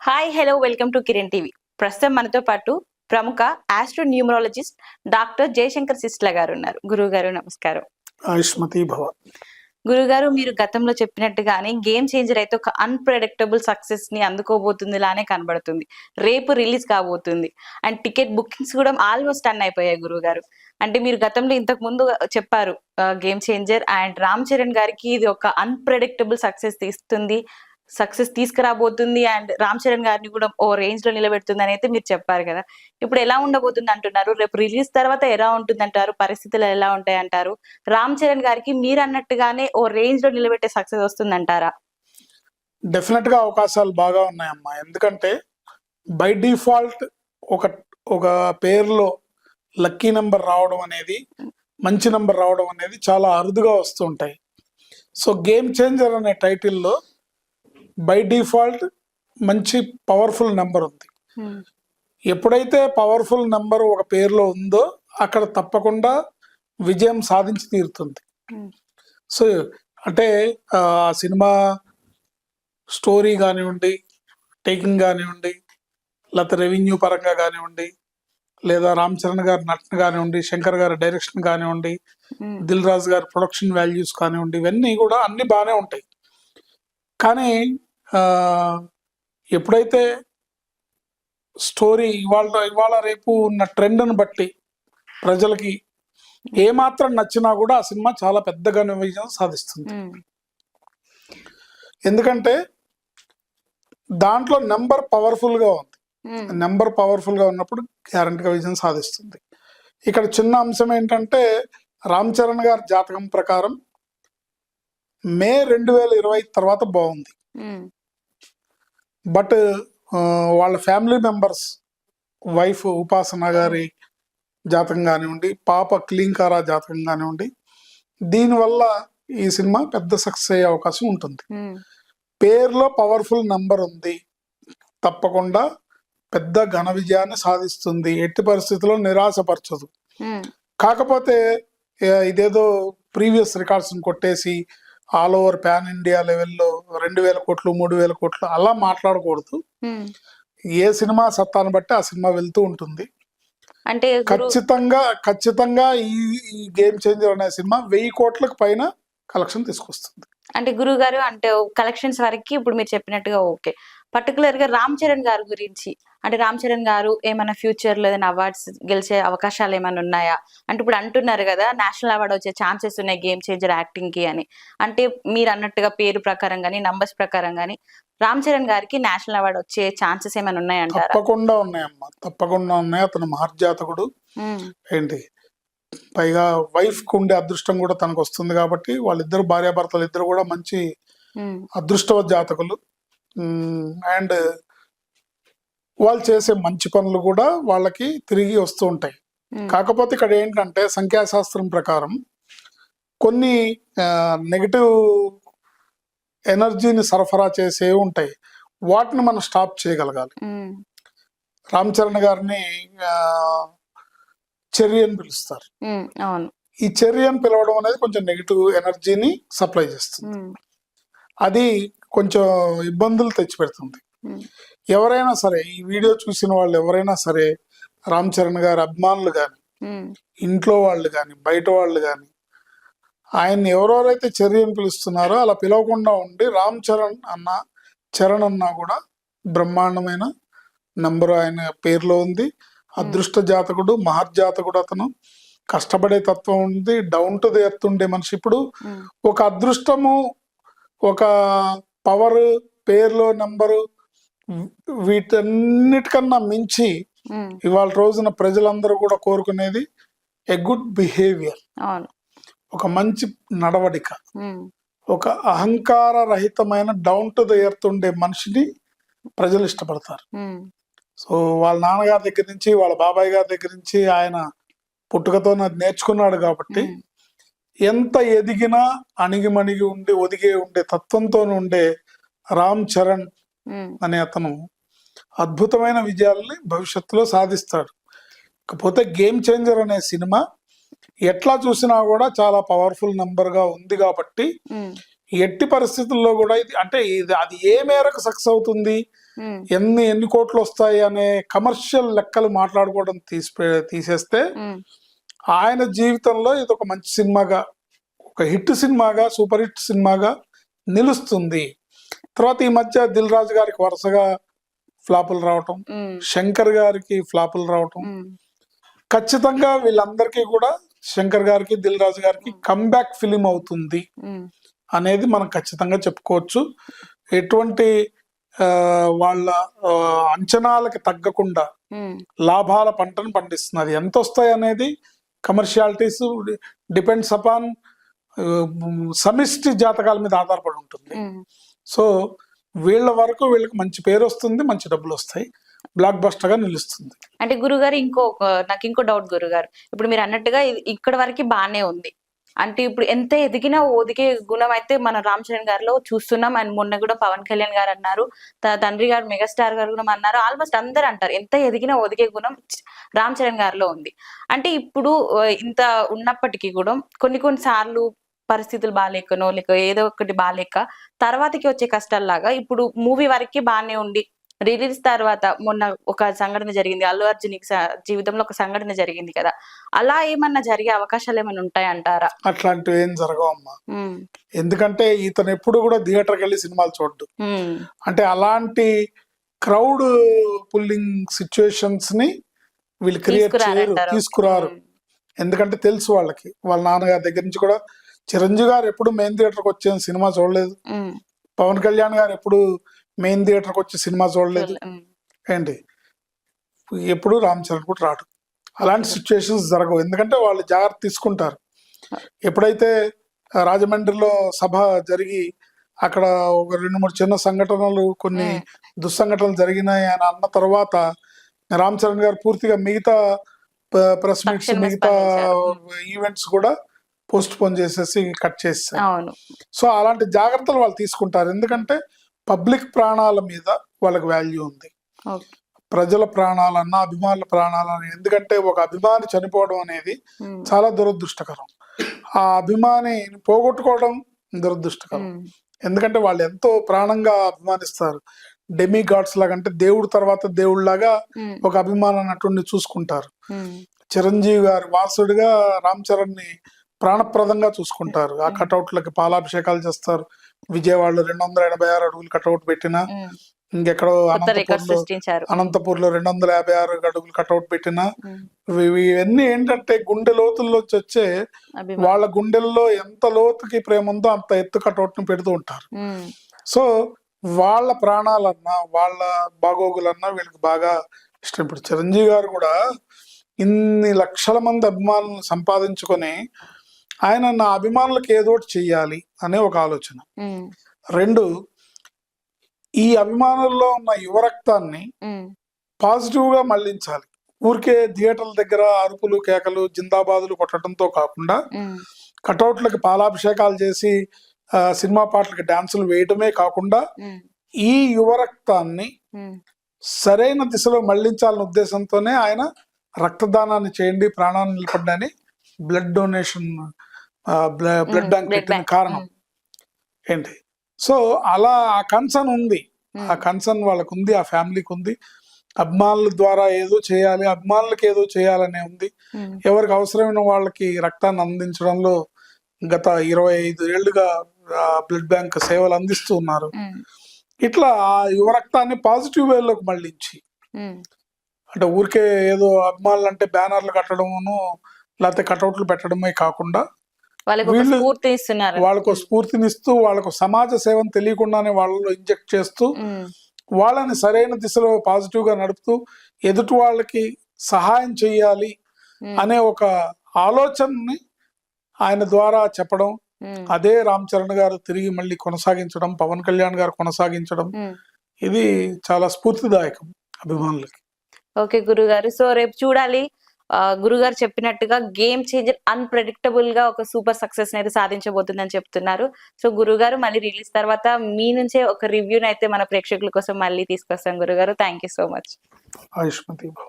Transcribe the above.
Hi hello welcome to Kiran TV ప్రస్తుతం మనతో పాటు ప్రముఖ astro numerologist doctor Jayashankar Sistla గారు ఉన్నారు. గురువు గారు నమస్కారం. ఆయుష్మతి భవ. గురుగారు మీరు గతంలో చెప్పినట్టుగానే గేమ్ చేంజర్ అయితే ఒక అన్ప్రెడిక్టబుల్ సక్సెస్ని అందుకోబోతుంది లానే కనబడుతుంది. రేపు రిలీజ్ కాబోతుంది. అండ్ టికెట్ బుకింగ్స్ కూడా ఆల్మోస్ట్ అన్ అయిపోయాయి గురువు గారు అంటే మీరు గతంలో ఇంతకు ముందు చెప్పారు game changer and Ram Charan గారికి ఇది ఒక అన్ప్రెడిక్టబుల్ సక్సెస్ ఇస్తుంది సక్సెస్ తీసుకురాబోతుంది అండ్ రామ్ చరణ్ గారిని కూడా ఓ రేంజ్లో నిలబెడుతుంది అని అయితే మీరు చెప్పారు కదా. ఇప్పుడు ఎలా ఉండబోతుంది అంటున్నారు? రేపు రిలీజ్ తర్వాత ఎలా ఉంటుంది అంటారు? పరిస్థితులు ఎలా ఉంటాయి అంటారు? రామ్ చరణ్ గారికి మీరు అన్నట్టుగానే ఓ రేంజ్లో నిలబెట్టే సక్సెస్ వస్తుంది అంటారా డెఫినెట్గా అవకాశాలు బాగా ఉన్నాయమ్మా. ఎందుకంటే బై డిఫాల్ట్ ఒక ఒక పేరులో లక్కీ నెంబర్ రావడం అనేది మంచి నెంబర్ రావడం అనేది చాలా అరుదుగా వస్తుంటాయి. సో గేమ్ చేంజర్ అనే టైటిల్లో బై డిఫాల్ట్ మంచి పవర్ఫుల్ నెంబర్ ఉంది. ఎప్పుడైతే పవర్ఫుల్ నెంబర్ ఒక పేరులో ఉందో అక్కడ తప్పకుండా విజయం సాధించి తీరుతుంది. Hmm. సో అంటే ఆ సినిమా స్టోరీ కానివ్వండి టేకింగ్ కానివ్వండి లేకపోతే రెవెన్యూ పరంగా కానివ్వండి లేదా రామ్ చరణ్ గారి నటన కానివ్వండి శంకర్ గారి డైరెక్షన్ కానివ్వండి ఉమ్, దిల్ రాజు గారి ప్రొడక్షన్ వాల్యూస్ కానివ్వండి ఇవన్నీ కూడా అన్ని బాగానే ఉంటాయి. కానీ ఎప్పుడైతే స్టోరీ ఇవాళ ఇవాళ రేపు ఉన్న ట్రెండ్ని బట్టి ప్రజలకి ఏమాత్రం నచ్చినా కూడా ఆ సినిమా చాలా పెద్దగా విజయం సాధిస్తుంది. ఎందుకంటే దాంట్లో నెంబర్ పవర్ఫుల్గా ఉంది నెంబర్ పవర్ఫుల్గా ఉన్నప్పుడు గ్యారంటీగా విజయం సాధిస్తుంది. ఇక్కడ చిన్న అంశం ఏంటంటే రామ్ చరణ్ గారి జాతకం ప్రకారం మే రెండు వేల ఇరవై తర్వాత బాగుంది. బట్ వాళ్ళ ఫ్యామిలీ మెంబర్స్ వైఫ్ ఉపాసన గారి జాతకం కానివ్వండి పాప క్లీంకారా జాతకం కానివ్వండి దీనివల్ల ఈ సినిమా పెద్ద సక్సెస్ అయ్యే అవకాశం ఉంటుంది. పేరులో పవర్ఫుల్ నంబర్ ఉంది. తప్పకుండా పెద్ద ఘన విజయాన్ని సాధిస్తుంది. ఎట్టి పరిస్థితుల్లో నిరాశపరచదు. కాకపోతే ఇదేదో ప్రీవియస్ రికార్డ్స్ కొట్టేసి ఆల్ ఓవర్ పాన్ ఇండియా లెవెల్లో రెండు వేల కోట్లు మూడు వేల కోట్లు అలా మాట్లాడకూడదు. ఏ సినిమా సత్తాను బట్టి ఆ సినిమా వెళ్తూ ఉంటుంది. అంటే ఖచ్చితంగా ఖచ్చితంగా ఈ ఈ గేమ్ చేంజర్ అనే సినిమా వెయ్యి కోట్లకు పైన కలెక్షన్ తీసుకొస్తుంది. అంటే గురువు గారు అంటే కలెక్షన్స్ వరకు ఇప్పుడు మీరు చెప్పినట్టుగా ఓకే. పర్టికులర్గా రామ్ చరణ్ గారి గురించి అంటే రామ్ చరణ్ గారు ఏమైనా ఫ్యూచర్లో ఏదైనా అవార్డ్స్ గెలిచే అవకాశాలు ఏమైనా ఉన్నాయా? అంటే ఇప్పుడు అంటున్నారు కదా నేషనల్ అవార్డ్ వచ్చే ఛాన్సెస్ ఉన్నాయి గేమ్ చేంజర్ యాక్టింగ్కి అని. అంటే మీరు అన్నట్టుగా పేరు ప్రకారం కానీ నంబర్స్ ప్రకారం కానీ రామ్ చరణ్ గారికి నేషనల్ అవార్డ్ వచ్చే ఛాన్సెస్ ఏమైనా ఉన్నాయంటారా? తప్పకుండా ఉన్నాయమ్మా. తప్పకుండా ఉన్నాయి. అతను మహర్జాతకుడు. ఏంటి? పైగా వైఫ్కు ఉండే అదృష్టం కూడా తనకు వస్తుంది కాబట్టి వాళ్ళిద్దరు భార్యాభర్తలు ఇద్దరు కూడా మంచి అదృష్టవ జాతకులు అండ్ వాళ్ళు చేసే మంచి పనులు కూడా వాళ్ళకి తిరిగి వస్తూ ఉంటాయి. కాకపోతే ఇక్కడ ఏంటంటే సంఖ్యాశాస్త్రం ప్రకారం కొన్ని నెగటివ్ ఎనర్జీని సరఫరా చేసే ఉంటాయి. వాటిని మనం స్టాప్ చేయగలగాలి. రామ్ చరణ్ గారిని ఆ, చెర్రీ అని పిలుస్తారు. ఈ చెర్రీ అని పిలవడం అనేది కొంచెం నెగిటివ్ ఎనర్జీని సప్లై చేస్తుంది. అది కొంచెం ఇబ్బందులు తెచ్చిపెడుతుంది. ఎవరైనా సరే ఈ వీడియో చూసిన వాళ్ళు ఎవరైనా సరే రామ్ చరణ్ గారి అభిమానులు కానీ ఇంట్లో వాళ్ళు కానీ బయట వాళ్ళు కానీ ఆయన్ని ఎవరెవరైతే చర్య అని పిలుస్తున్నారో అలా పిలవకుండా ఉండి రామ్ చరణ్ అన్న చరణ్ అన్న కూడా బ్రహ్మాండమైన నంబర్ ఆయన పేరులో ఉంది. అదృష్ట జాతకుడు మహర్జాతకుడు అతను. కష్టపడే తత్వం ఉంది డౌన్ టు ఎర్త్ ఉండే మనిషి. ఇప్పుడు ఒక అదృష్టము ఒక పవర్ పేర్లో నంబరు వీటన్నిటికన్నా మించి ఇవాళ రోజున ప్రజలందరూ కూడా కోరుకునేది ఎ గుడ్ బిహేవియర్ ఒక మంచి నడవడిక. ఒక అహంకార రహితమైన డౌన్ టు ద ఎర్త్ ఉండే మనిషిని ప్రజలు ఇష్టపడతారు. సో వాళ్ళ నాన్నగారి దగ్గర నుంచి వాళ్ళ బాబాయ్ గారి దగ్గర నుంచి ఆయన పుట్టుకతో నేర్చుకున్నాడు కాబట్టి ఎంత ఎదిగినా అణిగిమణిగి ఉండి ఒదిగే ఉండే తత్వంతో ఉండే రామ్ చరణ్ అనే అతను అద్భుతమైన విజయాల్ని భవిష్యత్తులో సాధిస్తాడు. కాకపోతే గేమ్ చేంజర్ అనే సినిమా ఎట్లా చూసినా కూడా చాలా పవర్ఫుల్ నంబర్గా ఉంది కాబట్టి ఎట్టి పరిస్థితుల్లో కూడా ఇది అంటే ఇది అది ఏ మేరకు సక్సెస్ అవుతుంది? ఎన్ని ఎన్ని కోట్లు వస్తాయి అనే కమర్షియల్ లెక్కలు మాట్లాడుకోవడం తీసి తీసేస్తే ఆయన జీవితంలో ఇది ఒక మంచి సినిమాగా ఒక హిట్ సినిమాగా సూపర్ హిట్ సినిమాగా నిలుస్తుంది. తర్వాత ఈ మధ్య దిల్ రాజు గారికి వరుసగా ఫ్లాపులు రావటం శంకర్ గారికి ఫ్లాపులు రావటం. ఖచ్చితంగా వీళ్ళందరికీ కూడా శంకర్ గారికి దిల్ రాజు గారికి కమ్బ్యాక్ ఫిలిం అవుతుంది అనేది మనం ఖచ్చితంగా చెప్పుకోవచ్చు. ఎటువంటి వాళ్ళ అంచనాలకి తగ్గకుండా లాభాల పంటను పండిస్తున్నది. ఎంత వస్తాయి అనేది కమర్షియాలిటీస్ డిపెండ్స్ అపాన్ సమిష్టి జాతకాల మీద ఆధారపడి ఉంటుంది. సో వీళ్ళ వరకు వీళ్ళకి మంచి పేరు వస్తుంది మంచి డబ్బులు వస్తాయి. బ్లాక్ బస్టర్గా నిలుస్తుంది. అంటే గురుగారు ఇంకో నాకు ఇంకో డౌట్ గురుగారు. ఇప్పుడు మీరు అన్నట్టుగా ఇక్కడ వరకు బాగానే ఉంది. అంటే ఇప్పుడు ఎంత ఎదిగినా ఒదిగే గుణం అయితే మన రామ్ చరణ్ గారిలో చూస్తున్నాం. అండ్ మొన్న కూడా పవన్ కళ్యాణ్ గారు అన్నారు. తండ్రి గారు మెగాస్టార్ గారు కూడా అన్నారు. ఆల్మోస్ట్ అందరు అంటారు. ఎంత ఎదిగినా ఒదిగే గుణం రామ్ చరణ్ గారిలో ఉంది. అంటే ఇప్పుడు ఇంత ఉన్నప్పటికీ కూడా కొన్ని కొన్ని సార్లు పరిస్థితులు బాగాలేకనో లేక ఏదో ఒకటి బాగాలేక తర్వాతకి వచ్చే కష్టాల్లాగా ఇప్పుడు మూవీ వరకే బాగానే ఉండి రిలీజ్ తర్వాత మొన్న ఒక సంఘటన జరిగింది. అల్లు అర్జున్ జీవితంలో ఒక సంఘటన జరిగింది కదా. అలా ఏమన్నా జరిగే అవకాశాలు ఏమైనా ఉంటాయంటారా? అట్లాంటివి ఏం జరగవమ్మా ఎందుకంటే ఇతను ఎప్పుడు కూడా థియేటర్కి వెళ్ళి సినిమాలు చూడ్డు. ఉమ్, అంటే అలాంటి క్రౌడ్ పుల్లింగ్ సిచ్యుయేషన్స్ని వీళ్ళు క్రియేట్ చేయరు. తీసుకురారు. ఎందుకంటే తెలుసు వాళ్ళకి. వాళ్ళ నాన్నగారి దగ్గర నుంచి కూడా చిరంజీవి గారు ఎప్పుడు మెయిన్ థియేటర్కి వచ్చే సినిమా చూడలేదు. పవన్ కళ్యాణ్ గారు ఎప్పుడు మెయిన్ థియేటర్కి వచ్చి సినిమా చూడలేదు. ఏంటి? ఎప్పుడు రామ్ చరణ్ కూడా రాడు. అలాంటి సిచ్యుయేషన్స్ జరగవు. ఎందుకంటే వాళ్ళు జాగ్రత్త తీసుకుంటారు. ఎప్పుడైతే రాజమండ్రిలో సభ జరిగి అక్కడ ఒక రెండు మూడు చిన్న సంఘటనలు కొన్ని దుస్సంఘటనలు జరిగినాయి అని అన్న తర్వాత రామ్ చరణ్ గారు పూర్తిగా మిగతా ప్రెస్ మీట్స్ మిగతా. ఈవెంట్స్ కూడా పోస్ట్ పోన్ చేసేసి కట్ చేస్తారు అవును. సో అలాంటి జాగ్రత్తలు వాళ్ళు తీసుకుంటారు. ఎందుకంటే పబ్లిక్ ప్రాణాల మీద వాళ్ళకి వాల్యూ ఉంది. ప్రజల ప్రాణాలన్నా అభిమానుల ప్రాణాలన్నా ఎందుకంటే ఒక అభిమాని చనిపోవడం అనేది చాలా దురదృష్టకరం. ఆ అభిమాని పోగొట్టుకోవడం దురదృష్టకరం. ఎందుకంటే వాళ్ళు ఎంతో ప్రాణంగా అభిమానిస్తారు. డెమి గాడ్స్ లాగా అంటే దేవుడు తర్వాత దేవుడిలాగా ఒక అభిమాన నటుడిని చూసుకుంటారు. చిరంజీవి గారి వారసుడిగా రామ్ చరణ్ని ప్రాణప్రదంగా చూసుకుంటారు. ఆ. కటౌట్లకి పాలాభిషేకాలు చేస్తారు. విజయవాడలో రెండు వందల ఎనభై ఆరు అడుగులు కటౌట్ పెట్టినా. ఇంకెక్కడో అనంతపూర్లో అనంతపూర్లో రెండు వందల యాభై ఆరు అడుగులు కటౌట్ పెట్టినా ఇవన్నీ ఏంటంటే గుండె లోతుల్లోంచి వచ్చే. వాళ్ళ గుండెల్లో ఎంత లోతుకి ప్రేమ ఉందో అంత ఎత్తు కటౌట్ని పెడుతూ ఉంటారు. సో వాళ్ళ ప్రాణాలన్నా వాళ్ళ బాగోగులన్నా వీళ్ళకి బాగా ఇష్టం. ఇప్పుడు చిరంజీవి గారు కూడా ఇన్ని లక్షల మంది అభిమానులను సంపాదించుకొని ఆయన నా అభిమానులకు ఏదో చెయ్యాలి అనే ఒక ఆలోచన. రెండు ఈ అభిమానుల్లో ఉన్న యువరక్తాన్ని పాజిటివ్గా మళ్ళించాలి. ఊరికే థియేటర్ల దగ్గర అరుపులు కేకలు జిందాబాదులు కొట్టడంతో కాకుండా కటౌట్లకి పాలాభిషేకాలు చేసి సినిమా పాటలకి డాన్సులు వేయటమే కాకుండా ఈ యువరక్తాన్ని సరైన దిశలో మళ్ళించాలనే ఉద్దేశంతోనే ఆయన రక్తదానాన్ని చేయండి ప్రాణాన్ని నిలబడ్డాని బ్లడ్ డొనేషన్ బ్లడ్ బ్యాంక్ పెట్టిన. కారణం. ఏంటి? సో అలా ఆ కన్సర్న్ ఉంది. ఆ కన్సర్న్ వాళ్ళకు ఉంది ఆ ఫ్యామిలీకి ఉంది అభిమానుల ద్వారా ఏదో చేయాలి అభిమానులకు ఏదో చేయాలనే ఉంది. ఎవరికి అవసరమైన వాళ్ళకి రక్తాన్ని అందించడంలో గత ఇరవై ఐదు ఏళ్ళుగా బ్లడ్ బ్యాంక్ సేవలు అందిస్తూ ఉన్నారు. ఇట్లా ఆ యువ రక్తాన్ని పాజిటివ్ వేలోకి మళ్ళించి. అంటే ఊరికే ఏదో అభిమానులు అంటే బ్యానర్లు కట్టడమును లేకపోతే కటౌట్లు పెట్టడమే కాకుండా వాళ్ళకి స్ఫూర్తి ఇస్తున్నారు. వాళ్ళకు స్ఫూర్తినిస్తూ వాళ్ళకు సమాజ సేవను తెలియకుండానే వాళ్ళలో ఇంజెక్ట్ చేస్తూ వాళ్ళని సరైన దిశలో పాజిటివ్గా నడుపుతూ ఎదుటి వాళ్ళకి సహాయం చేయాలి అనే ఒక ఆలోచనని ఆయన ద్వారా చెప్పడం అదే రామ్ చరణ్ గారు తిరిగి మళ్ళీ కొనసాగించడం పవన్ కళ్యాణ్ గారు కొనసాగించడం. ఇది చాలా స్ఫూర్తిదాయకం అభిమానులకి. ఓకే గురుగారు. సో రేపు చూడాలి. గురుగారు చెప్పినట్టుగా గేమ్ చేంజర్ అన్ప్రెడిక్టబుల్గా ఒక సూపర్ సక్సెస్ అయితే సాధించబోతుందని చెప్తున్నారు. సో గురుగారు మళ్ళీ రిలీజ్ తర్వాత మీ నుంచే ఒక రివ్యూని అయితే మన ప్రేక్షకుల కోసం మళ్ళీ తీసుకొస్తాం గురుగారు. Thank you so much Ayushmathi